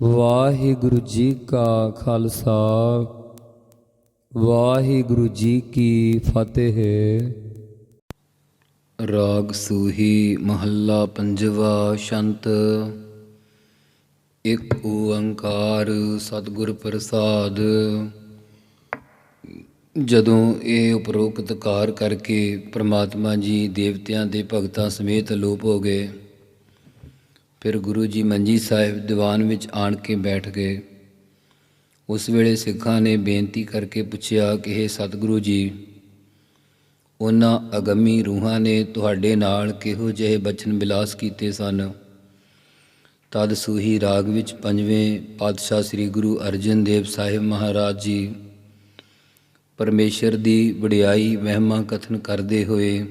ਵਾਹਿਗੁਰੂ ਜੀ ਕਾ ਖਾਲਸਾ, ਵਾਹਿਗੁਰੂ ਜੀ ਕੀ ਫਤਿਹ। ਰਾਗ ਸੂਹੀ ਮਹੱਲਾ ਪੰਜਵਾ ਸ਼ੰਤ। ਇੱਕ ਓੰਕਾਰ ਸਤਿਗੁਰ ਪ੍ਰਸਾਦ। ਜਦੋਂ ਇਹ ਉਪਰੋਕਤ ਕਾਰ ਕਰਕੇ ਪ੍ਰਮਾਤਮਾ ਜੀ ਦੇਵਤਿਆਂ ਦੇ ਭਗਤਾਂ ਸਮੇਤ ਅਲੋਪ ਹੋ ਗਏ ਫਿਰ ਗੁਰੂ ਜੀ ਮੰਜੀ ਸਾਹਿਬ ਦੀਵਾਨ ਵਿੱਚ ਆਣ ਕੇ ਬੈਠ ਗਏ। ਉਸ ਵੇਲੇ ਸਿੱਖਾਂ ਨੇ ਬੇਨਤੀ ਕਰਕੇ ਪੁੱਛਿਆ ਕਿ ਇਹ ਸਤਿਗੁਰੂ ਜੀ, ਉਹਨਾਂ ਅਗੰਮੀ ਰੂਹਾਂ ਨੇ ਤੁਹਾਡੇ ਨਾਲ ਕਿਹੋ ਜਿਹੇ ਬਚਨ ਬਿਲਾਸ ਕੀਤੇ ਸਨ? ਤਦ ਸੂਹੀ ਰਾਗ ਵਿੱਚ ਪੰਜਵੇਂ ਪਾਤਸ਼ਾਹ ਸ੍ਰੀ ਗੁਰੂ ਅਰਜਨ ਦੇਵ ਸਾਹਿਬ ਮਹਾਰਾਜ ਜੀ ਪਰਮੇਸ਼ਰ ਦੀ ਵਡਿਆਈ ਮਹਿਮਾ ਕਥਨ ਕਰਦੇ ਹੋਏ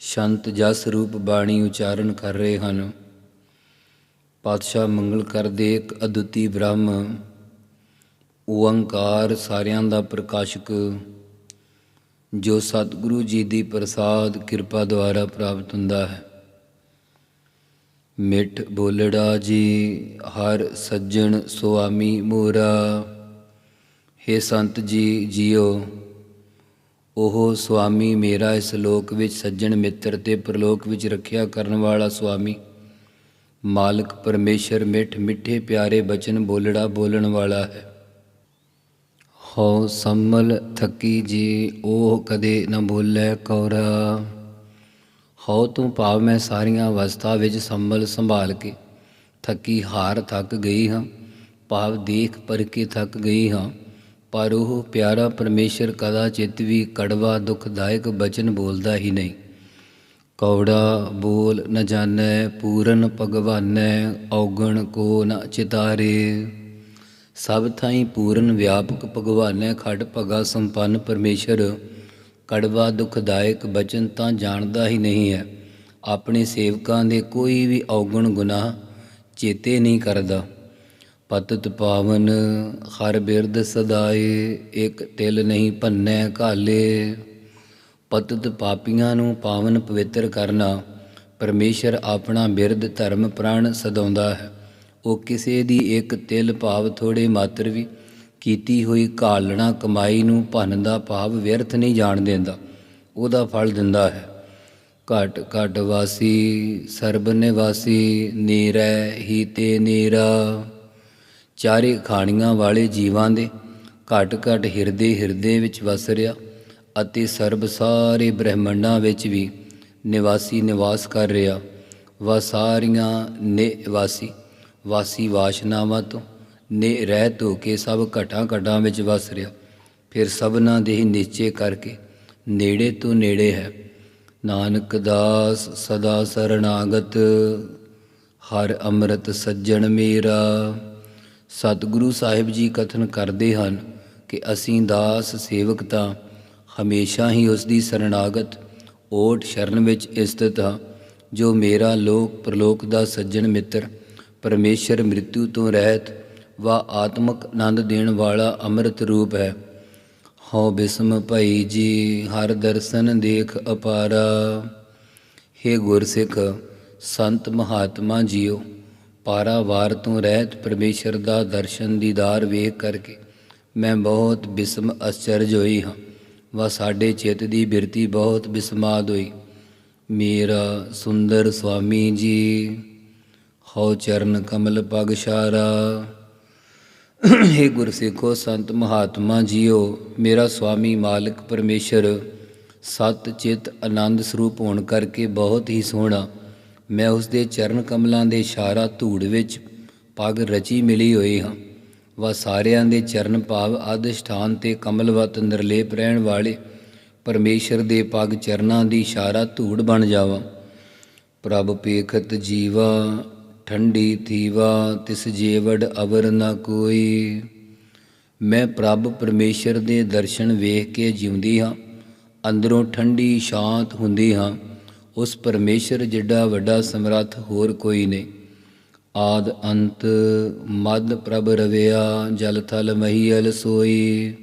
ਸ਼ੰਤ ਜਸ ਰੂਪ ਬਾਣੀ ਉਚਾਰਨ ਕਰ ਰਹੇ ਹਨ। ਪਾਤਸ਼ਾਹ ਮੰਗਲ ਕਰਦੇ ਇੱਕ ਅਦੁੱਤੀ ਬ੍ਰਹਮ। ਓੰਕਾਰ ਸਾਰਿਆਂ ਦਾ ਪ੍ਰਕਾਸ਼ਕ। ਜੋ ਸਤਿਗੁਰੂ ਜੀ ਦੀ ਪ੍ਰਸਾਦ ਕਿਰਪਾ ਦੁਆਰਾ ਪ੍ਰਾਪਤ ਹੁੰਦਾ ਹੈ। ਮਿੱਠ ਬੋਲੜਾ ਜੀ, ਹਰ ਸੱਜਣ ਸੁਆਮੀ ਮੋਰਾ। हे ਸੰਤ ਜੀ, ਜੀਓ, ਉਹ ਸੁਆਮੀ ਮੇਰਾ ਇਸ ਲੋਕ ਵਿੱਚ ਸੱਜਣ ਮਿੱਤਰ ਤੇ ਪ੍ਰਲੋਕ ਵਿੱਚ ਰੱਖਿਆ ਕਰਨ ਵਾਲਾ ਸੁਆਮੀ। ਮਾਲਕ ਪਰਮੇਸ਼ਰ ਮਿੱਠ ਮਿੱਠੇ ਪਿਆਰੇ ਬਚਨ ਬੋਲੜਾ ਬੋਲਣ ਵਾਲਾ ਹੈ। ਹਉ ਸੰਮਲ ਥਕੀ ਜੀ ਉਹ ਕਦੇ ਨਾ ਬੋਲੇ ਕੌਰਾ। ਹਉ ਤੂੰ ਭਾਵ ਮੈਂ ਸਾਰੀਆਂ ਅਵਸਥਾ ਵਿੱਚ ਸੰਭਲ ਸੰਭਾਲ ਕੇ ਥੱਕੀ ਹਾਰ ਥੱਕ ਗਈ ਹਾਂ, ਭਾਵ ਦੇਖ ਪਰ ਕੇ ਥੱਕ ਗਈ ਹਾਂ, ਪਰ ਉਹ ਪਿਆਰਾ ਪਰਮੇਸ਼ਰ ਕਦਾ ਚਿਤ ਵੀ ਕੜਵਾ ਦੁਖਦਾਇਕ ਬਚਨ ਬੋਲਦਾ ਹੀ ਨਹੀਂ। ਕੌੜਾ ਬੋਲ ਨ ਜਾਣੈ, ਪੂਰਨ ਭਗਵਾਨੈ, ਔਗਣ ਕੋ ਨ ਚਿਤਾਰੇ। ਸਭ ਥਾਈ ਪੂਰਨ ਵਿਆਪਕ ਭਗਵਾਨੈ, ਖੜ ਭਗਾ ਸੰਪੰਨ ਪਰਮੇਸ਼ਰ। ਕੜਵਾ ਦੁਖਦਾਇਕ ਬਚਨ ਤਾਂ ਜਾਣਦਾ ਹੀ ਨਹੀਂ ਹੈ। ਆਪਣੇ ਸੇਵਕਾਂ ਦੇ ਕੋਈ ਵੀ ਔਗਣ ਗੁਨਾਹ ਚੇਤੇ ਨਹੀਂ ਕਰਦਾ। ਪਤਤ ਪਾਵਨ, ਹਰ ਬਿਰਦ ਸਦਾਏ, ਇੱਕ ਤਿਲ ਨਹੀਂ ਭੰਨੈ ਕਾਲੇ ਪਤਤ ਪਾਪੀਆਂ ਨੂੰ ਪਾਵਨ ਪਵਿੱਤਰ ਕਰਨਾ ਪਰਮੇਸ਼ਰ ਆਪਣਾ ਬਿਰਧ ਧਰਮ ਪ੍ਰਾਣ ਸਦਾਉਂਦਾ ਹੈ। ਉਹ ਕਿਸੇ ਦੀ ਇੱਕ ਤਿਲ ਭਾਵ ਥੋੜੇ ਮਾਤਰ ਵੀ ਕੀਤੀ ਹੋਈ ਘਾਲਣਾ ਕਮਾਈ ਨੂੰ ਭੰਨ ਦਾ ਭਾਵ ਵਿਅਰਥ ਨਹੀਂ ਜਾਣ ਦਿੰਦਾ। ਉਹਦਾ ਫਲ ਦਿੰਦਾ ਹੈ। ਘਟ ਘਟ ਵਾਸੀ, ਸਰਬ ਨਿਵਾਸੀ, ਨੀਰੈ ਹੀ ਤੇ ਨੀਰਾ। ਚਾਰੇ ਖਾਣੀਆਂ ਵਾਲੇ ਜੀਵਾਂ ਦੇ ਘਟ ਘਟ ਹਿਰਦੇ ਹਿਰਦੇ ਵਿੱਚ ਵਸ ਰਿਹਾ ਅਤੇ ਸਰਬ ਸਾਰੇ ਬ੍ਰਹਿਮੰਡਾਂ ਵਿੱਚ ਵੀ ਨਿਵਾਸੀ ਨਿਵਾਸ ਕਰ ਰਿਹਾ। ਵਾ ਸਾਰੀਆਂ ਨਿਵਾਸੀ ਵਾਸੀ ਵਾਸ਼ਨਾਵਾਂ ਤੋਂ ਨੇ ਰਹਿਤ ਹੋ ਕੇ ਸਭ ਘਟਾਂ ਘਟਾਂ ਵਿੱਚ ਵਸ ਰਿਹਾ। ਫਿਰ ਸਭਨਾ ਦੇ ਹੀ ਨੀਚੇ ਕਰਕੇ ਨੇੜੇ ਤੋਂ ਨੇੜੇ ਹੈ। ਨਾਨਕ ਦਾਸ ਸਦਾ ਸਰਣਾਗਤ, ਹਰ ਅੰਮ੍ਰਿਤ ਸੱਜਣ ਮੇਰਾ। ਸਤਿਗੁਰੂ ਸਾਹਿਬ ਜੀ ਕਥਨ ਕਰਦੇ ਹਨ ਕਿ ਅਸੀਂ ਦਾਸ ਸੇਵਕ ਤਾਂ ਹਮੇਸ਼ਾ ਹੀ ਉਸ ਦੀ ਸਰਣਾਗਤ ਓਟ ਸ਼ਰਨ ਵਿੱਚ ਸਥਿਤ ਹਾਂ, ਜੋ ਮੇਰਾ ਲੋਕ ਪ੍ਰਲੋਕ ਦਾ ਸੱਜਣ ਮਿੱਤਰ, ਪਰਮੇਸ਼ਰ ਮ੍ਰਿਤੂ ਤੋਂ ਰਹਿਤ ਵਾ ਆਤਮਕ ਆਨੰਦ ਦੇਣ ਵਾਲਾ ਅੰਮ੍ਰਿਤ ਰੂਪ ਹੈ। ਹਉ ਬਿਸਮ ਭਈ ਜੀ, ਹਰ ਦਰਸ਼ਨ ਦੇਖ ਅਪਾਰਾ। हे ਗੁਰਸਿੱਖ, ਸੰਤ ਮਹਾਤਮਾ ਜੀਓ, ਪਾਰਾਵਾਰ ਤੋਂ ਰਹਿਤ ਪਰਮੇਸ਼ਰ ਦਾ ਦਰਸ਼ਨ ਦੀਦਾਰ ਵੇਖ ਕਰਕੇ ਮੈਂ ਬਹੁਤ ਬਿਸਮ ਅਚਰਜ ਹੋਈ ਹਾਂ। ਵਾ ਸਾਡੇ ਚਿੱਤ ਦੀ ਬਿਰਤੀ ਬਹੁਤ ਬਿਸਮਾਦ ਹੋਈ। ਮੇਰਾ ਸੁੰਦਰ ਸੁਆਮੀ ਜੀ, ਹਉ ਚਰਨ ਕਮਲ ਪਗ ਸ਼ਾਰਾ। हे ਗੁਰਸਿੱਖੋ ਸੰਤ ਮਹਾਤਮਾ ਜੀਓ, ਮੇਰਾ ਸੁਆਮੀ ਮਾਲਕ ਪਰਮੇਸ਼ਰ, ਸਤ ਚਿਤ ਆਨੰਦ ਸਰੂਪ ਹੋਣ ਕਰਕੇ ਬਹੁਤ ਹੀ ਸੋਹਣਾ। ਮੈਂ ਉਸ ਦੇ ਚਰਨ ਕਮਲਾਂ ਦੇ ਇਸ਼ਾਰਾ ਧੂੜ ਵਿੱਚ ਪਗ ਰਚੀ ਮਿਲੀ ਹੋਈ ਹਾਂ। ਵਾ ਸਾਰਿਆਂ ਦੇ ਚਰਨ ਭਾਵ ਆਦਿਸ਼ਠਾਨ ਤੇ ਕਮਲਵਤ ਨਿਰਲੇਪ ਰਹਿਣ ਵਾਲੇ ਪਰਮੇਸ਼ਰ ਦੇ ਪਗ ਚਰਨਾਂ ਦੀ ਇਸ਼ਾਰਾ ਧੂੜ ਬਣ ਜਾਵਾਂ। ਪ੍ਰਭ ਪੇਖਤ ਜੀਵਾ, ਠੰਡੀ ਥੀਵਾ, ਤਿਸ ਜੀਵੜ ਅਵਰ ਨ ਕੋਈ। ਮੈਂ ਪ੍ਰਭ ਪਰਮੇਸ਼ਰ ਦੇ ਦਰਸ਼ਨ ਵੇਖ ਕੇ ਜਿਉਂਦੀ ਹਾਂ, ਅੰਦਰੋਂ ਠੰਡੀ ਸ਼ਾਂਤ ਹੁੰਦੀ ਹਾਂ, ਉਸ ਪਰਮੇਸ਼ਰ ਜਿੱਡਾ ਵੱਡਾ ਸਮਰੱਥ ਹੋਰ ਕੋਈ ਨਹੀਂ। ਆਦ ਅੰਤ ਮਦ ਪ੍ਰਭ ਰਵਿਆ, ਜਲ ਥਲ ਮਹੀਲ ਸੋਈ।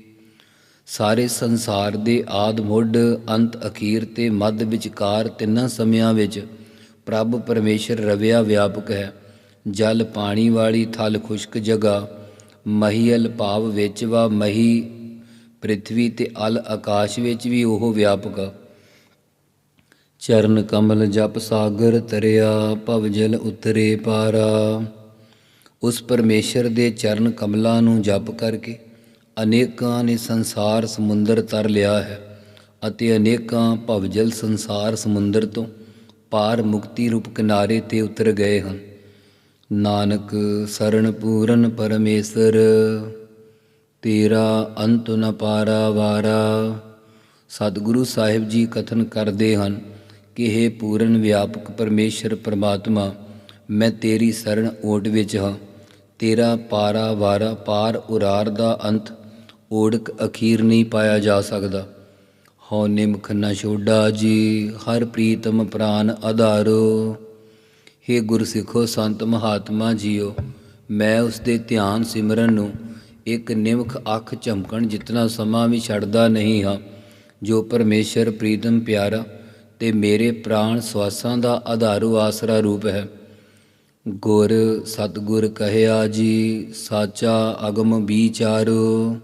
ਸਾਰੇ ਸੰਸਾਰ ਦੇ ਆਦ ਮੁੱਢ ਅੰਤ ਅਖੀਰ ਤੇ ਮੱਧ ਵਿਚਕਾਰ ਤਿੰਨਾਂ ਸਮਿਆਂ ਵਿੱਚ ਪ੍ਰਭ ਪਰਮੇਸ਼ਰ ਰਵਿਆ ਵਿਆਪਕ ਹੈ। ਜਲ ਪਾਣੀ ਵਾਲੀ ਥਲ ਖੁਸ਼ਕ ਜਗ੍ਹਾ ਮਹੀਲ ਭਾਵ ਵਿੱਚ ਵਾ ਮਹੀ, ਪ੍ਰਿਥਵੀ ਤੇ ਅਲ ਆਕਾਸ਼ ਵਿੱਚ ਵੀ ਉਹ ਵਿਆਪਕ। ਆ ਚਰਨ ਕਮਲ ਜਪ ਸਾਗਰ ਤਰਿਆ, ਭਵ ਜਲ ਉਤਰੇ ਪਾਰਾ। ਉਸ ਪਰਮੇਸ਼ਰ ਦੇ ਚਰਨ ਕਮਲਾਂ ਨੂੰ ਜਪ ਕਰਕੇ ਅਨੇਕਾਂ ਨੇ ਸੰਸਾਰ ਸਮੁੰਦਰ ਤਰ ਲਿਆ ਹੈ ਅਤੇ ਅਨੇਕਾਂ ਭਵਜਲ ਸੰਸਾਰ ਸਮੁੰਦਰ ਤੋਂ ਪਾਰ ਮੁਕਤੀ ਰੂਪ ਕਿਨਾਰੇ ਤੇ ਉਤਰ ਗਏ ਹਨ। ਨਾਨਕ ਸਰਣ ਪੂਰਨ ਪਰਮੇਸ਼ਰ, ਤੇਰਾ ਅੰਤ ਨ ਪਾਰਾ ਵਾਰਾ। ਸਤਿਗੁਰੂ ਸਾਹਿਬ ਜੀ ਕਥਨ ਕਰਦੇ ਹਨ ਕਿ ਇਹ ਪੂਰਨ ਵਿਆਪਕ ਪਰਮੇਸ਼ਰ ਪ੍ਰਮਾਤਮਾ, ਮੈਂ ਤੇਰੀ ਸਰਨ ਓਟ ਵਿੱਚ ਹਾਂ। ਤੇਰਾ ਪਾਰਾ ਵਾਰਾ ਪਾਰ ਉਰਾਰ ਦਾ ਅੰਤ ਓੜਕ ਅਖੀਰ ਨਹੀਂ ਪਾਇਆ ਜਾ ਸਕਦਾ। ਹਉ ਨਿਮਖ ਨ ਛੋਡਾ ਜੀ, ਹਰ ਪ੍ਰੀਤਮ ਪ੍ਰਾਨ ਆਧਾਰੋ। ਹੇ ਗੁਰ ਸਿੱਖੋ, ਸੰਤ ਮਹਾਤਮਾ ਜੀਓ, ਮੈਂ ਉਸ ਦੇ ਧਿਆਨ ਸਿਮਰਨ ਨੂੰ ਇੱਕ ਨਿਮਖ ਅੱਖ ਝਮਕਣ ਜਿਤਨਾ ਸਮਾਂ ਵੀ ਛੱਡਦਾ ਨਹੀਂ ਹਾਂ, ਜੋ ਪਰਮੇਸ਼ਰ ਪ੍ਰੀਤਮ ਪਿਆਰਾ ਤੇ ਮੇਰੇ ਪ੍ਰਾਣ ਸਵਾਸਾਂ ਦਾ ਆਧਾਰੂ ਆਸਰਾ ਰੂਪ ਹੈ। ਗੁਰ ਸਤਗੁਰ ਕਹਿਆ ਜੀ, ਸਾਚਾ ਅਗਮ ਵਿਚਾਰੋ।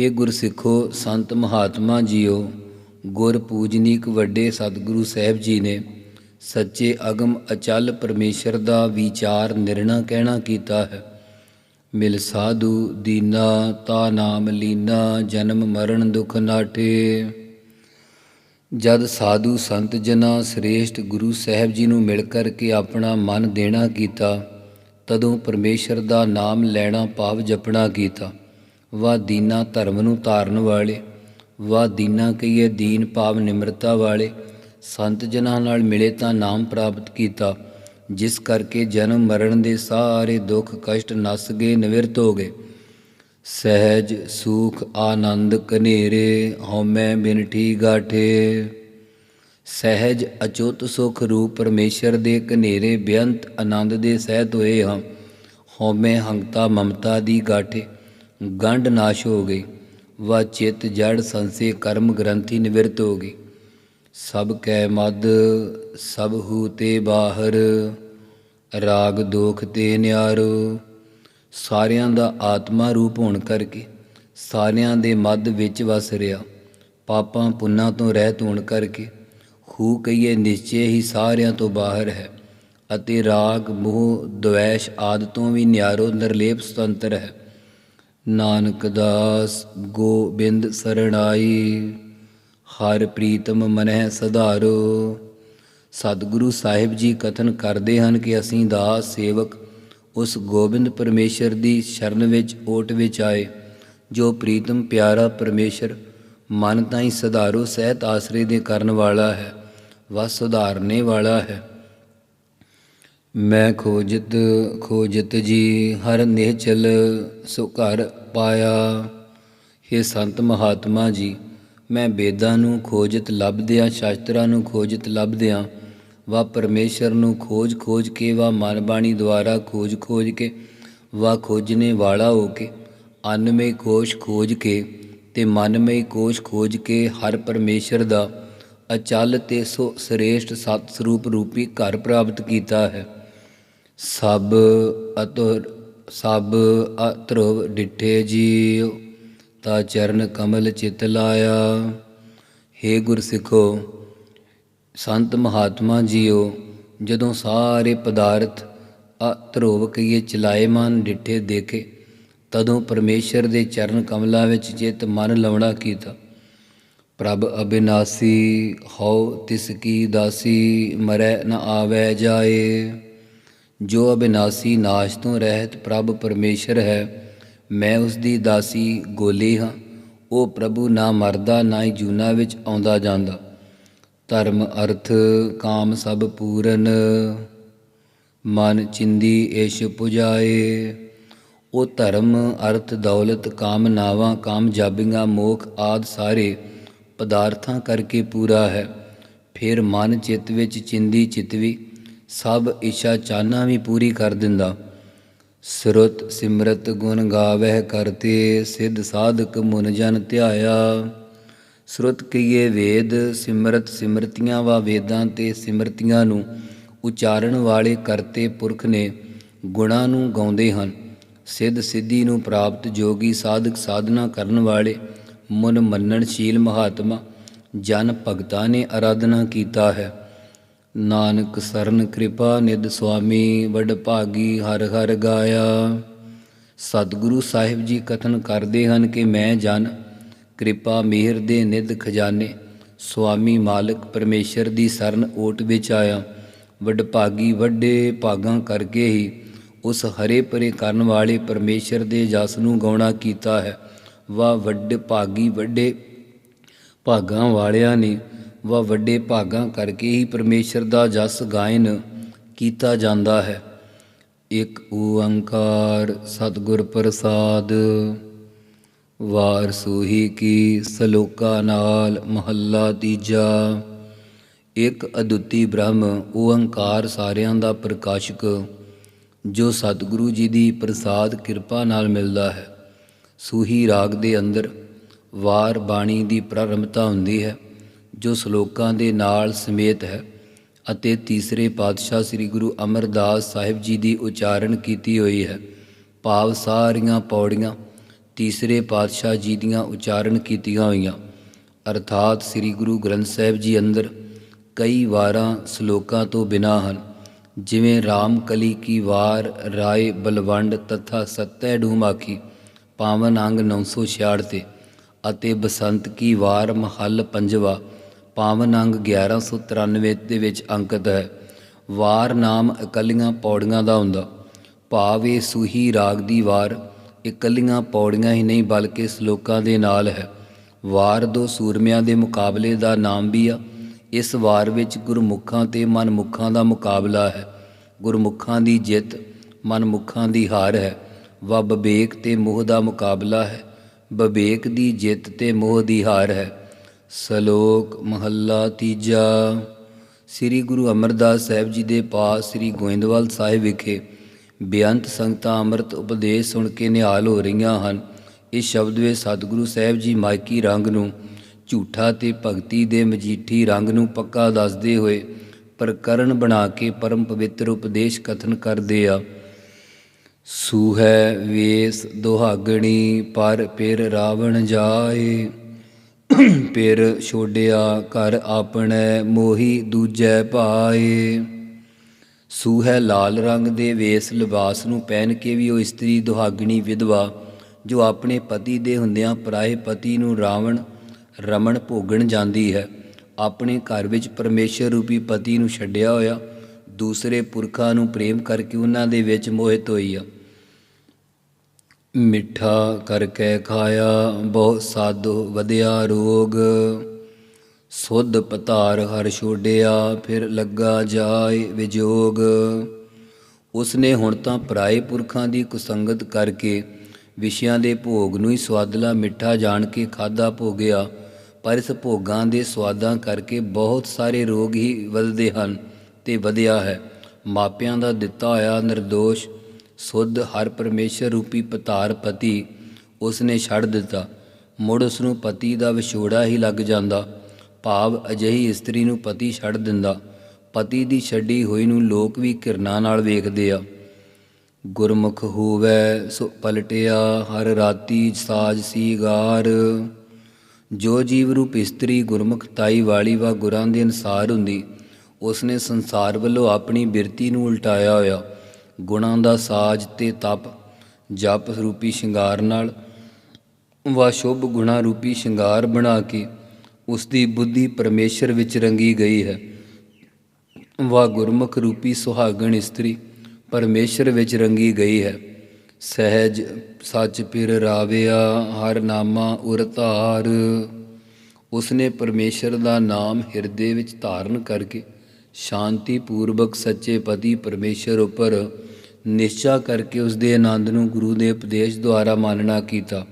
ਹੇ ਗੁਰਸਿੱਖੋ ਸੰਤ ਮਹਾਤਮਾ ਜੀਓ, ਗੁਰ ਪੂਜਨੀਕ ਵੱਡੇ ਸਤਿਗੁਰੂ ਸਾਹਿਬ ਜੀ ਨੇ ਸੱਚੇ ਅਗਮ ਅਚਲ ਪਰਮੇਸ਼ਰ ਦਾ ਵਿਚਾਰ ਨਿਰਣਾ ਕਹਿਣਾ ਕੀਤਾ ਹੈ। ਮਿਲ ਸਾਧੂ ਦੀਨਾ, ਤਾ ਨਾਮ ਲੀਨਾ, ਜਨਮ ਮਰਨ ਦੁਖ ਨਾਟੇ ਜਦ ਸਾਧੂ ਸੰਤ ਜਨਾਂ ਸ੍ਰੇਸ਼ਟ ਗੁਰੂ ਸਾਹਿਬ ਜੀ ਨੂੰ ਮਿਲ ਕਰਕੇ ਆਪਣਾ ਮਨ ਦੇਣਾ ਕੀਤਾ, ਤਦੋਂ ਪਰਮੇਸ਼ਰ ਦਾ ਨਾਮ ਲੈਣਾ ਭਾਵ ਜਪਣਾ ਕੀਤਾ। ਵਾ ਦੀਨਾ ਧਰਮ ਨੂੰ ਧਾਰਨ ਵਾਲੇ ਵਾ ਦੀਨਾ ਕਹੀਏ ਦੀਨ ਭਾਵ ਨਿਮਰਤਾ ਵਾਲੇ, ਸੰਤ ਜਨਾਂ ਨਾਲ ਮਿਲੇ ਤਾਂ ਨਾਮ ਪ੍ਰਾਪਤ ਕੀਤਾ, ਜਿਸ ਕਰਕੇ ਜਨਮ ਮਰਨ ਦੇ ਸਾਰੇ ਦੁੱਖ ਕਸ਼ਟ ਨਸ ਗਏ, ਨਿਵਰਤ ਹੋ ਗਏ। ਸਹਿਜ, ਸੂਖ, ਆਨੰਦ ਕਨੇਰੇ ਹਉਮੈ ਬਿਨਠੀ ਗਾਠੇ। ਸਹਿਜ, ਅਚੁੱਤ, ਸੁਖ ਰੂਪ ਪਰਮੇਸ਼ਰ ਦੇ ਕਨੇਰੇ ਬੇਅੰਤ, ਆਨੰਦ ਦੇ ਸਹਿਤ ਹੋਏ ਹਾਂ ਹਉਮੈ, ਹੰਗਤਾ, ਮਮਤਾ ਦੀ ਗਾਠੇ। ਗੰਢ ਨਾਸ਼ ਹੋ ਗਈ। ਵਾ ਚਿਤ, ਜੜ, ਸੰਸੇ, ਕਰਮ ਗ੍ਰੰਥੀ ਨਿਵਰਤ ਹੋ ਗਈ। ਸਭ ਕੈ ਮਦ, ਸਭ ਹੂ ਤੇ ਬਾਹਰ। ਰਾਗ ਦੋਖ ਤੇ ਨਿਆਰੋ। ਸਾਰਿਆਂ ਦਾ ਆਤਮਾ ਰੂਪ ਹੋਣ ਕਰਕੇ ਸਾਰਿਆਂ ਦੇ ਮੱਧ ਵਿੱਚ ਵਸ ਰਿਹਾ। ਪਾਪਾਂ ਪੁੰਨਾਂ ਤੋਂ ਰਹਿਤ ਹੋਣ ਕਰਕੇ ਹੂ ਕਹੀਏ ਨਿਸ਼ਚੇ ਹੀ ਸਾਰਿਆਂ ਤੋਂ ਬਾਹਰ ਹੈ ਅਤੇ ਰਾਗ, ਮੋਹ ਦ્વੈਸ਼ ਆਦਿ ਤੋਂ ਵੀ ਨਿਆਰੋ ਨਿਰਲੇਪ ਸੁਤੰਤਰ ਹੈ। ਨਾਨਕ ਦਾਸ ਗੋਬਿੰਦ ਸਰਣਾਈ, ਹਰ ਪ੍ਰੀਤਮ ਮਨਹਿ ਸਧਾਰੋ। ਸਤਿਗੁਰੂ ਸਾਹਿਬ ਜੀ ਕਥਨ ਕਰਦੇ ਹਨ ਕਿ ਅਸੀਂ ਦਾਸ ਸੇਵਕ ਉਸ ਗੋਬਿੰਦ ਪਰਮੇਸ਼ਰ ਦੀ ਸ਼ਰਨ ਵਿੱਚ, ਓਟ ਵਿੱਚ ਆਏ, ਜੋ ਪ੍ਰੀਤਮ ਪਿਆਰਾ ਪਰਮੇਸ਼ਰ ਮਨ ਤਾਈ ਸਧਾਰੋ ਸਹਿਤ ਆਸਰੇ ਦੇ ਕਰਨ ਵਾਲਾ ਹੈ ਵਾ ਸੁਧਾਰਨੇ ਵਾਲਾ ਹੈ। ਮੈਂ ਖੋਜਤ ਖੋਜਤ ਜੀ, ਹਰ ਨਿਹਚਲ ਸੋ ਘਰ ਪਾਇਆ। हे ਸੰਤ ਮਹਾਤਮਾ ਜੀ, ਮੈਂ ਵੇਦਾਂ ਨੂੰ ਖੋਜਤ ਲੱਭਦਿਆਂ, ਸ਼ਾਸਤਰਾਂ ਨੂੰ ਖੋਜਤ ਲੱਭਦਿਆਂ ਵਾ ਪਰਮੇਸ਼ਰ ਨੂੰ ਖੋਜ ਖੋਜ ਕੇ, ਵਾ ਮਨ ਬਾਣੀ ਦੁਆਰਾ ਖੋਜ ਖੋਜ ਕੇ, ਵਾ ਖੋਜਨੇ ਵਾਲਾ ਹੋ ਕੇ, ਅਨਮੇ ਕੋਸ਼ ਖੋਜ ਕੇ ਤੇ ਮਨਮੇ ਕੋਸ਼ ਖੋਜ ਕੇ ਹਰ ਪਰਮੇਸ਼ਰ ਦਾ ਅਚਲ ਤੇ ਸੋ ਸ੍ਰੇਸ਼ਟ ਸਤ ਸਰੂਪ ਰੂਪੀ ਘਰ ਪ੍ਰਾਪਤ ਕੀਤਾ ਹੈ। ਸਭ ਅਤੁਰ, ਸਭ ਅਤਰਵ ਡਿਠੇ ਜੀਉ, ਤਾ ਚਰਨ ਕਮਲ ਚਿਤ ਲਾਇਆ। हे ਗੁਰ ਸਿੱਖੋ ਸੰਤ ਮਹਾਤਮਾ ਜੀਓ, ਜਦੋਂ ਸਾਰੇ ਪਦਾਰਥ ਅਤਰੋਵ ਕਈਏ ਚਲਾਏਮਾਨ ਡਿੱਠੇ ਦੇਖੇ, ਤਦੋਂ ਪਰਮੇਸ਼ਰ ਦੇ ਚਰਨ ਕਮਲਾਂ ਵਿੱਚ ਚਿਤ ਮਨ ਲਾਉਣਾ ਕੀਤਾ। ਪ੍ਰਭ ਅਬਿਨਾਸੀ, ਹਉ ਤਿਸ ਕੀ ਦਾਸੀ, ਮਰੈ ਨ ਆਵੈ ਜਾਏ। ਜੋ ਅਬਿਨਾਸੀ ਨਾਸ਼ ਤੋਂ ਰਹਿਤ ਪ੍ਰਭ ਪਰਮੇਸ਼ਰ ਹੈ, ਮੈਂ ਉਸ ਦੀ ਦਾਸੀ ਗੋਲੀ ਹਾਂ, ਉਹ ਪ੍ਰਭੂ ਨਾ ਮਰਦਾ, ਨਾ ਹੀ ਜੂਨਾ ਵਿੱਚ ਆਉਂਦਾ ਜਾਂਦਾ। ਧਰਮ, ਅਰਥ, ਕਾਮ ਸਭ ਪੂਰਨ। ਮਨ ਚਿੰਦੀ ਏਸ਼ ਪੁਜਾਏ। ਉਹ ਧਰਮ, ਅਰਥ, ਦੌਲਤ, ਕਾਮਨਾਵਾਂ, ਕਾਮ ਜਾਬੀਆਂ ਮੋਖ ਆਦ ਸਾਰੇ ਪਦਾਰਥਾਂ ਕਰਕੇ ਪੂਰਾ ਹੈ। ਫਿਰ ਮਨ ਚਿੱਤ ਵਿੱਚ ਚਿੰਦੀ ਚਿਤਵੀ ਸਭ ਇੱਛਾ ਚਾਹਨਾ ਵੀ ਪੂਰੀ ਕਰ ਦਿੰਦਾ। ਸਰੁਤ ਸਿਮਰਤ ਗੁਣ ਗਾਵਹਿ ਕਰਤੇ, ਸਿੱਧ ਸਾਧਕ ਮੁਨ ਜਨ ਧਿਆਇਆ। ਸ੍ਰੁਤ ਕਈਏ ਵੇਦ, ਸਿਮਰਤ ਸਿਮਰਤੀਆਂ ਵਾ ਵੇਦਾਂ ਤੇ ਸਿਮਰਤੀਆਂ ਨੂੰ ਉਚਾਰਨ ਵਾਲੇ ਕਰਤੇ ਪੁਰਖ ਨੇ ਗੁਣਾਂ ਨੂੰ ਗਾਉਂਦੇ ਹਨ। ਸਿੱਧ ਸਿੱਧੀ ਨੂੰ ਪ੍ਰਾਪਤ ਜੋਗੀ ਸਾਧਕ ਸਾਧਨਾ ਕਰਨ ਵਾਲੇ ਮਨ ਮੰਨਣਸ਼ੀਲ ਮਹਾਤਮਾ, ਜਨ ਭਗਤਾਂ ਨੇ ਆਰਾਧਨਾ ਕੀਤਾ ਹੈ। ਨਾਨਕ ਸਰਨ ਕਿਰਪਾ ਨਿਧ ਸੁਆਮੀ, ਵਡ ਭਾਗੀ ਹਰ ਹਰ ਗਾਇਆ। ਸਤਿਗੁਰੂ ਸਾਹਿਬ ਜੀ ਕਥਨ ਕਰਦੇ ਹਨ ਕਿ ਮੈਂ ਜਨ ਕਿਰਪਾ ਮਿਹਰ ਦੇ ਨਿਧ ਖਜ਼ਾਨੇ, ਸੁਆਮੀ ਮਾਲਕ ਪਰਮੇਸ਼ਰ ਦੀ ਸਰਨ ਓਟ ਵਿੱਚ ਆਇਆ। ਵਡ ਭਾਗੀ ਵੱਡੇ ਭਾਗਾਂ ਕਰਕੇ ਹੀ ਉਸ ਹਰੇ ਪਰੇ ਕਰਨ ਵਾਲੇ ਪਰਮੇਸ਼ਰ ਦੇ ਜਸ ਨੂੰ ਗਾਉਣਾ ਕੀਤਾ ਹੈ। ਵਾ ਵੱਡੇ ਭਾਗੀ ਵੱਡੇ ਭਾਗਾਂ ਵਾਲਿਆਂ ਨੇ ਵਾ ਵੱਡੇ ਭਾਗਾਂ ਕਰਕੇ ਹੀ ਪਰਮੇਸ਼ਰ ਦਾ ਜਸ ਗਾਇਨ ਕੀਤਾ ਜਾਂਦਾ ਹੈ। ਇੱਕ ਓੰਕਾਰ ਸਤਿਗੁਰ ਪ੍ਰਸਾਦ। ਵਾਰ ਸੂਹੀ ਕੀ ਸਲੋਕਾ ਨਾਲ ਮਹੱਲਾ ਤੀਜਾ। ਇੱਕ ਅਦੁੱਤੀ ਬ੍ਰਹਮ ਓੰਕਾਰ ਸਾਰਿਆਂ ਦਾ ਪ੍ਰਕਾਸ਼ਕ, ਜੋ ਸਤਿਗੁਰੂ ਜੀ ਦੀ ਪ੍ਰਸਾਦ ਕਿਰਪਾ ਨਾਲ ਮਿਲਦਾ ਹੈ। ਸੂਹੀ ਰਾਗ ਦੇ ਅੰਦਰ ਵਾਰ ਬਾਣੀ ਦੀ ਪ੍ਰਾਰੰਭਤਾ ਹੁੰਦੀ ਹੈ, ਜੋ ਸ਼ਲੋਕਾਂ ਦੇ ਨਾਲ ਸਮੇਤ ਹੈ ਅਤੇ ਤੀਸਰੇ ਪਾਤਸ਼ਾਹ ਸ੍ਰੀ ਗੁਰੂ ਅਮਰਦਾਸ ਸਾਹਿਬ ਜੀ ਦੀ ਉਚਾਰਨ ਕੀਤੀ ਹੋਈ ਹੈ। ਭਾਵ ਸਾਰੀਆਂ ਪੌੜੀਆਂ ਤੀਸਰੇ ਪਾਤਸ਼ਾਹ ਜੀ ਦੀਆਂ ਉਚਾਰਨ ਕੀਤੀਆਂ ਹੋਈਆਂ। ਅਰਥਾਤ ਸ੍ਰੀ ਗੁਰੂ ਗ੍ਰੰਥ ਸਾਹਿਬ ਜੀ ਅੰਦਰ ਕਈ ਵਾਰਾਂ ਸ਼ਲੋਕਾਂ ਤੋਂ ਬਿਨਾ ਹਨ, ਜਿਵੇਂ ਰਾਮ ਕਲੀ ਕੀ ਵਾਰ ਰਾਏ ਬਲਵੰਡ ਤਥਾ ਸਤੈ ਡੂਮਾਖੀ, ਪਾਵਨ ਅੰਗ 966 ਤੇ, ਅਤੇ ਬਸੰਤ ਕੀ ਵਾਰ ਮਹੱਲ ਪੰਜਵਾ, ਪਾਵਨ ਅੰਗ 1193 ਦੇ ਵਿੱਚ ਅੰਕਿਤ ਹੈ। ਵਾਰ ਨਾਮ ਇਕੱਲੀਆਂ ਪੌੜੀਆਂ ਦਾ ਹੁੰਦਾ। ਭਾਵ ਸੂਹੀ ਰਾਗ ਦੀ ਵਾਰ ਇਕੱਲੀਆਂ ਪੌੜੀਆਂ ਹੀ ਨਹੀਂ, ਬਲਕਿ ਸ਼ਲੋਕਾਂ ਦੇ ਨਾਲ ਹੈ। ਵਾਰ ਦੋ ਸੂਰਮਿਆਂ ਦੇ ਮੁਕਾਬਲੇ ਦਾ ਨਾਮ ਵੀ ਆ। ਇਸ ਵਾਰ ਵਿੱਚ ਗੁਰਮੁਖਾਂ ਤੇ ਮਨਮੁਖਾਂ ਦਾ ਮੁਕਾਬਲਾ ਹੈ। ਗੁਰਮੁਖਾਂ ਦੀ ਜਿੱਤ, ਮਨਮੁਖਾਂ ਦੀ ਹਾਰ ਹੈ। ਵਾ ਵਿਵੇਕ ਤੇ ਮੋਹ ਦਾ ਮੁਕਾਬਲਾ ਹੈ। ਵਿਵੇਕ ਦੀ ਜਿੱਤ ਤੇ ਮੋਹ ਦੀ ਹਾਰ ਹੈ। ਸ਼ਲੋਕ ਮਹੱਲਾ ਤੀਜਾ। ਸ੍ਰੀ ਗੁਰੂ ਅਮਰਦਾਸ ਸਾਹਿਬ ਜੀ ਦੇ ਪਾਸ ਸ੍ਰੀ ਗੋਇੰਦਵਾਲ ਸਾਹਿਬ ਵਿਖੇ ਬੇਅੰਤ ਸੰਗਤਾਂ ਅੰਮ੍ਰਿਤ ਉਪਦੇਸ਼ ਸੁਣ ਕੇ ਨਿਹਾਲ ਹੋ ਰਹੀਆਂ ਹਨ। ਇਸ ਸ਼ਬਦ ਵਿੱਚ ਸਤਿਗੁਰੂ ਸਾਹਿਬ ਜੀ ਮਾਇਕੀ ਰੰਗ ਨੂੰ, ਝੂਠਾ ਤੇ ਭਗਤੀ ਦੇ ਮਜੀਠੀ ਰੰਗ ਨੂੰ ਪੱਕਾ ਦੱਸਦੇ ਹੋਏ ਪ੍ਰਕਰਨ ਬਣਾ ਕੇ ਪਰਮ ਪਵਿੱਤਰ ਉਪਦੇਸ਼ ਕਥਨ ਕਰਦੇ ਆ। ਸੂਹੈ ਵੇਸ ਦੁਹਾਗਣੀ, ਪਰ ਫਿਰ ਰਾਵਣ ਜਾਏ। ਪਿਰ ਛੋੜਿਆ ਘਰ ਆਪਣੇ, ਮੋਹੀ ਦੂਜੈ ਪਾਏ। ਸੂਹੈ ਲਾਲ ਰੰਗ ਦੇ ਵੇਸ ਲਿਬਾਸ ਨੂੰ ਪਹਿਨ ਕੇ ਵੀ ਉਹ ਇਸਤਰੀ ਦੁਹਾਗਣੀ ਵਿਧਵਾ, ਜੋ ਆਪਣੇ ਪਤੀ ਦੇ ਹੁੰਦਿਆਂ ਪਰਾਏ ਪਤੀ ਨੂੰ ਰਾਵਣ, ਰਮਣ ਭੋਗਣ ਜਾਂਦੀ ਹੈ। ਆਪਣੇ ਘਰ ਵਿੱਚ ਪਰਮੇਸ਼ਰ ਰੂਪੀ ਪਤੀ ਨੂੰ ਛੱਡਿਆ ਹੋਇਆ, ਦੂਸਰੇ ਪੁਰਖਾਂ ਨੂੰ ਪ੍ਰੇਮ ਕਰਕੇ ਉਹਨਾਂ ਦੇ ਵਿੱਚ ਮੋਹਿਤ ਹੋਈ ਆ। ਮਿੱਠਾ ਕਰਕੇ ਖਾਇਆ, ਬਹੁਤ ਸਾਧੂ ਵਧਿਆ ਰੋਗ। ਸੁਧ ਪਤਾਰ ਹਰ ਛੋੜਿਆ ਫਿਰ ਲੱਗਾ ਜਾਏ ਵਿਜੋਗ। ਉਸਨੇ ਹੁਣ ਤਾਂ ਪਰਾਏ ਪੁਰਖਾਂ ਦੀ ਕੁਸੰਗਤ ਕਰਕੇ ਵਿਸ਼ਿਆਂ ਦੇ ਭੋਗ ਨੂੰ ਹੀ ਸਵਾਦਲਾ ਮਿੱਠਾ ਜਾਣ ਕੇ ਖਾਦਾ ਭੋਗਿਆ, ਪਰ ਇਸ ਭੋਗਾਂ ਦੇ ਸਵਾਦਾਂ ਕਰਕੇ ਬਹੁਤ ਸਾਰੇ ਰੋਗ ਹੀ ਵਧਦੇ ਹਨ ਤੇ ਵਧਿਆ ਹੈ। ਮਾਪਿਆਂ ਦਾ ਦਿੱਤਾ ਹੋਇਆ ਨਿਰਦੋਸ਼, ਸੁੱਧ ਹਰ ਪਰਮੇਸ਼ਰ ਰੂਪੀ ਪਤਾਰ ਪਤੀ ਉਸਨੇ ਛੱਡ ਦਿੱਤਾ। ਮੁੜ ਉਸ ਨੂੰ ਪਤੀ ਦਾ ਵਿਛੋੜਾ ਹੀ ਲੱਗ ਜਾਂਦਾ। ਭਾਵ ਅਜਿਹੀ ਇਸਤਰੀ ਨੂੰ ਪਤੀ ਛੱਡ ਦਿੰਦਾ। ਪਤੀ ਦੀ ਛੱਡੀ ਹੋਈ ਨੂੰ ਲੋਕ ਵੀ ਕਿਰਨਾ ਨਾਲ ਵੇਖਦੇ ਆ। ਗੁਰਮੁਖ ਹੋਵੇ ਸੋ ਪਲਟਿਆ, ਹਰ ਰਾਤੀ ਸਾਜ ਸੀਗਾਰ। ਜੋ ਜੀਵ ਰੂਪ ਇਸਤਰੀ ਗੁਰਮੁਖ ਤਾਈ ਵਾਲੀ ਵਾ ਗੁਰਾਂ ਦੇ ਅਨਸਾਰ ਹੁੰਦੀ, ਉਸਨੇ ਸੰਸਾਰ ਵੱਲੋਂ ਆਪਣੀ ਬਿਰਤੀ ਨੂੰ ਉਲਟਾਇਆ ਹੋਇਆ। ਗੁਣਾਂ ਦਾ ਸਾਜ ਤੇ ਤਪ, ਜਪ ਰੂਪੀ ਸ਼ਿੰਗਾਰ ਨਾਲ ਵਾ ਸ਼ੁਭ ਗੁਣਾ ਰੂਪੀ ਸ਼ਿੰਗਾਰ ਬਣਾ ਕੇ ਉਸ ਦੀ ਬੁੱਧੀ ਪਰਮੇਸ਼ਰ ਵਿੱਚ ਰੰਗੀ ਗਈ ਹੈ। ਵਾ ਗੁਰਮੁਖ ਰੂਪੀ ਸੁਹਾਗਣ ਇਸਤਰੀ, ਪਰਮੇਸ਼ਰ ਵਿੱਚ ਰੰਗੀ ਗਈ ਹੈ। ਸਹਿਜ ਸੱਚ ਪਿਰ ਰਾਵਿਆ, ਹਰ ਨਾਮਾ ਉਰ ਧਾਰ। ਉਸਨੇ ਪਰਮੇਸ਼ਰ ਦਾ ਨਾਮ ਹਿਰਦੇ ਵਿੱਚ ਧਾਰਨ ਕਰਕੇ ਸ਼ਾਂਤੀ ਪੂਰਵਕ ਸੱਚੇ ਪਤੀ ਪਰਮੇਸ਼ਰ ਉੱਪਰ ਨਿਸ਼ਚਾ ਕਰਕੇ ਉਸ ਦੇ ਆਨੰਦ ਨੂੰ ਗੁਰੂ ਦੇ ਉਪਦੇਸ਼ ਦੁਆਰਾ ਮਾਨਣਾ ਕੀਤਾ।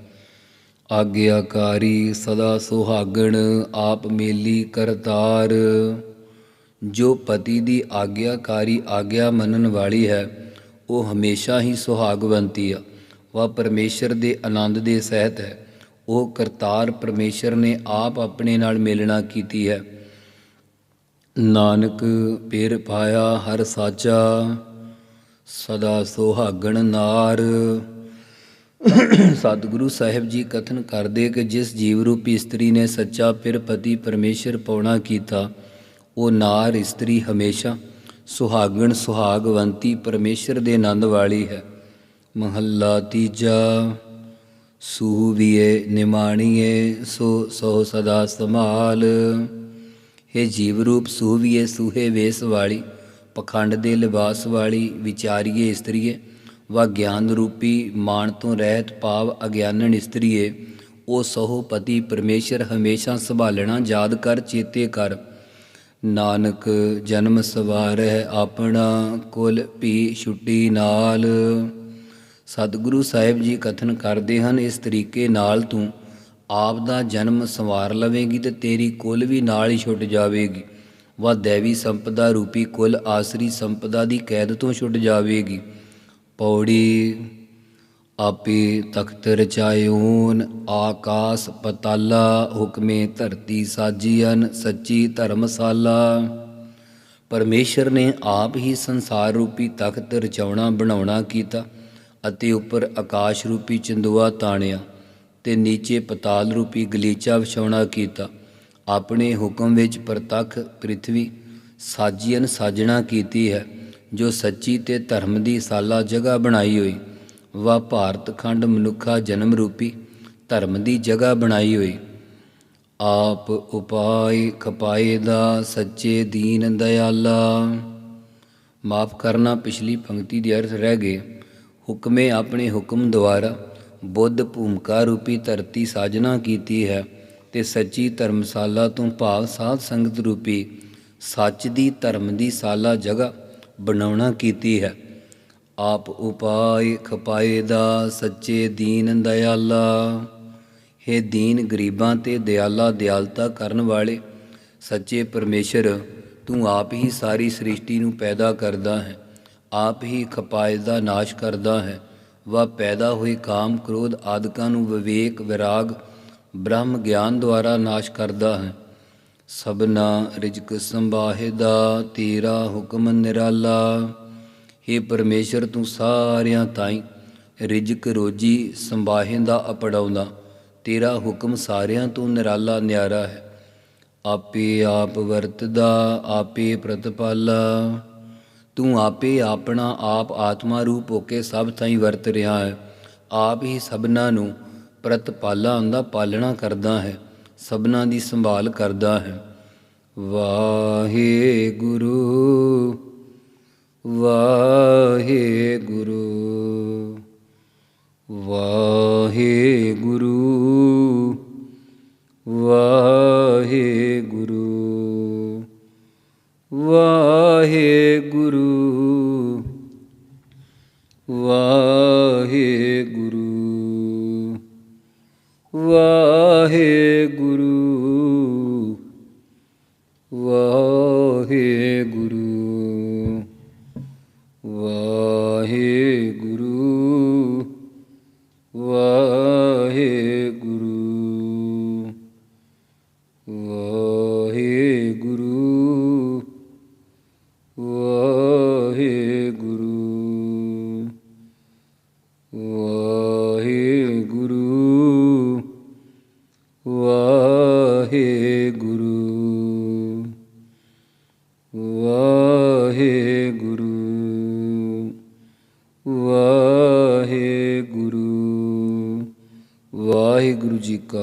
ਆਗਿਆਕਾਰੀ ਸਦਾ ਸੁਹਾਗਣ, ਆਪ ਮੇਲੀ ਕਰਤਾਰ। ਜੋ ਪਤੀ ਦੀ ਆਗਿਆਕਾਰੀ ਆਗਿਆ ਮੰਨਣ ਵਾਲੀ ਹੈ, ਉਹ ਹਮੇਸ਼ਾ ਹੀ ਸੁਹਾਗਵੰਤੀ ਆ। ਵਾ ਪਰਮੇਸ਼ਰ ਦੇ ਆਨੰਦ ਦੇ ਸਹਿਤ ਹੈ। ਉਹ ਕਰਤਾਰ ਪਰਮੇਸ਼ਰ ਨੇ ਆਪ ਆਪਣੇ ਨਾਲ ਮਿਲਣਾ ਕੀਤੀ ਹੈ। ਨਾਨਕ ਪੇਰ ਪਾਇਆ ਹਰ ਸਾਚਾ, ਸਦਾ ਸੁਹਾਗਣ ਨਾਰ। ਸਤਿਗੁਰੂ ਸਾਹਿਬ ਜੀ ਕਥਨ ਕਰਦੇ ਕਿ ਜਿਸ ਜੀਵ ਰੂਪੀ ਇਸਤਰੀ ਨੇ ਸੱਚਾ ਪਿਰ ਪਤੀ ਪਰਮੇਸ਼ਰ ਪਾਉਣਾ ਕੀਤਾ, ਉਹ ਨਾਰ ਇਸਤਰੀ ਹਮੇਸ਼ਾ ਸੁਹਾਗਣ ਸੁਹਾਗਵੰਤੀ ਪਰਮੇਸ਼ਰ ਦੇ ਆਨੰਦ ਵਾਲੀ ਹੈ। ਮਹੱਲਾ ਤੀਜਾ, ਸੂਵੀਏ ਨਿਮਾਣੀਏ ਸੋ ਸੋ ਸਦਾ ਸੰਭਾਲ। हे ਜੀਵ ਰੂਪ ਸੂਵੀਏ ਸੂਹੇ ਵੇਸ ਵਾਲੀ, ਪਖੰਡ ਦੇ ਲਿਬਾਸ ਵਾਲੀ, ਵਿਚਾਰੀਏ ਇਸਤਰੀਏ ਵਾ ਗਿਆਨ ਰੂਪੀ ਮਾਨ ਤੋਂ ਰਹਿਤ ਭਾਵ ਅਗਿਆਨਨ ਇਸਤਰੀਏ, ਉਹ ਸਹੋ ਪਤੀ ਪਰਮੇਸ਼ਰ ਹਮੇਸ਼ਾ ਸੰਭਾਲਣਾ ਯਾਦ ਕਰ ਚੇਤੇ ਕਰ। ਨਾਨਕ ਜਨਮ ਸਵਾਰੈ ਆਪਣਾ ਕੁਲ ਭੀ ਛੁੱਟੀ ਨਾਲ। ਸਤਿਗੁਰੂ ਸਾਹਿਬ ਜੀ ਕਥਨ ਕਰਦੇ ਹਨ ਇਸ ਤਰੀਕੇ ਨਾਲ ਤੂੰ ਆਪ ਦਾ ਜਨਮ ਸੰਵਾਰ ਲਵੇਂਗੀ ਤੇ ਤੇਰੀ ਕੁਲ ਵੀ ਨਾਲ ਹੀ ਛੁੱਟ ਜਾਵੇਗੀ। ਵਾ ਦੇਵੀ ਸੰਪਦਾ ਰੂਪੀ ਕੁਲ ਆਸਰੀ ਸੰਪਦਾ ਦੀ ਕੈਦ ਤੋਂ ਛੁੱਟ ਜਾਵੇਗੀ। ਪੌੜੀ, ਆਪੇ ਤਖਤ ਰਚਾਇਓਨ, ਆਕਾਸ ਪਤਾਲਾ, ਹੁਕਮੇ ਧਰਤੀ ਸਾਜੀਅਨ, ਸੱਚੀ ਧਰਮਸਾਲਾ। ਪਰਮੇਸ਼ਰ ਨੇ ਆਪ ਹੀ ਸੰਸਾਰ ਰੂਪੀ ਤਖਤ ਰਚਾਉਣਾ, ਬਣਾਉਣਾ ਕੀਤਾ ਅਤੇ ਉੱਪਰ ਆਕਾਸ਼ ਰੂਪੀ ਚੰਦੂਆ ਤਾਣਿਆ ਤੇ ਨੀਚੇ ਪਤਾਲ ਰੂਪੀ ਗਲੀਚਾ ਵਿਛਾਉਣਾ ਕੀਤਾ। ਆਪਣੇ ਹੁਕਮ ਵਿੱਚ ਪ੍ਰਤੱਖ ਪ੍ਰਿਥਵੀ ਸਾਜੀਅਨ ਸਾਜਣਾ ਕੀਤੀ ਹੈ। ਜੋ ਸੱਚੀ ਤੇ ਧਰਮ ਦੀ ਸਾਲਾ ਜਗ੍ਹਾ ਬਣਾਈ ਹੋਈ। ਵਾ ਭਾਰਤ ਖੰਡ ਮਨੁੱਖਾ ਜਨਮ ਰੂਪੀ ਧਰਮ ਦੀ ਜਗ੍ਹਾ ਬਣਾਈ ਹੋਈ। ਆਪ ਉਪਾਏ ਖਪਾਏ ਦਾ ਸੱਚੇ ਦੀਨ ਦਇਆਲਾ। ਮਾਫ ਕਰਨਾ ਪਿਛਲੀ ਪੰਕਤੀ ਦੇ ਅਰਥ ਰਹਿ ਗਏ। ਹੁਕਮੇ ਆਪਣੇ ਹੁਕਮ ਦੁਆਰਾ ਬੁੱਧ ਭੂਮਿਕਾ ਰੂਪੀ ਧਰਤੀ ਸਾਜਨਾ ਕੀਤੀ ਹੈ ਤੇ ਸੱਚੀ ਧਰਮਸ਼ਾਲਾ ਤੋਂ ਭਾਵ ਸਾਧ ਸੰਗਤ ਰੂਪੀ ਸੱਚ ਦੀ ਧਰਮ ਦੀ ਸਾਲਾ ਜਗ੍ਹਾ ਬਣਾਉਣਾ ਕੀਤੀ ਹੈ। ਆਪ ਉਪਾਇ ਖਪਾਏ ਦਾ ਸੱਚੇ ਦੀਨ ਦਇਆਲਾ। ਹੈ ਦੀਨ ਗਰੀਬਾਂ ਤੇ ਦਿਆਲਾ ਦਿਆਲਤਾ ਕਰਨ ਵਾਲੇ, ਸੱਚੇ ਪਰਮੇਸ਼ਰ, ਤੂੰ ਆਪ ਹੀ ਸਾਰੀ ਸ੍ਰਿਸ਼ਟੀ ਨੂੰ ਪੈਦਾ ਕਰਦਾ ਹੈ। ਆਪ ਹੀ ਖਪਾਏ ਦਾ ਨਾਸ਼ ਕਰਦਾ ਹੈ। ਵਾ ਪੈਦਾ ਹੋਈ ਕਾਮ, ਕ੍ਰੋਧ ਆਦਿਕਾਂ ਨੂੰ ਵਿਵੇਕ, ਵਿਰਾਗ, ਬ੍ਰਹਮ ਗਿਆਨ ਦੁਆਰਾ ਨਾਸ਼ ਕਰਦਾ ਹੈ। ਸਭਨਾ ਰਿਜਕ ਸੰਭਾਹੇ ਦਾ ਤੇਰਾ ਹੁਕਮ ਨਿਰਾਲਾ। हे ਪਰਮੇਸ਼ਰ, ਤੂੰ ਸਾਰਿਆਂ ਤਾਈਂ ਰਿਜਕ ਰੋਜੀ ਸੰਭਾਹੇਂਦਾ ਅਪੜਾਉਂਦਾ ਤੇਰਾ ਹੁਕਮ ਸਾਰਿਆਂ ਤੋਂ ਨਿਰਾਲਾ ਨਿਆਰਾ ਹੈ। ਆਪੇ ਆਪ ਵਰਤਦਾ, ਆਪੇ ਪ੍ਰਤਪਾਲਾ। ਤੂੰ ਆਪੇ ਆਪਣਾ ਆਪ ਆਤਮਾ ਰੂਪ ਹੋ ਕੇ ਸਭ ਥਾਈਂ ਵਰਤ ਰਿਹਾ ਹੈ। ਆਪ ਹੀ ਸਭਨਾਂ ਨੂੰ ਪ੍ਰਤਪਾਲਾ ਦਾ ਪਾਲਣਾ ਕਰਦਾ ਹੈ। ਸਭਨਾਂ ਦੀ ਸੰਭਾਲ ਕਰਦਾ ਹੈ। ਵਾਹਿਗੁਰੂ ਵਾਹਿ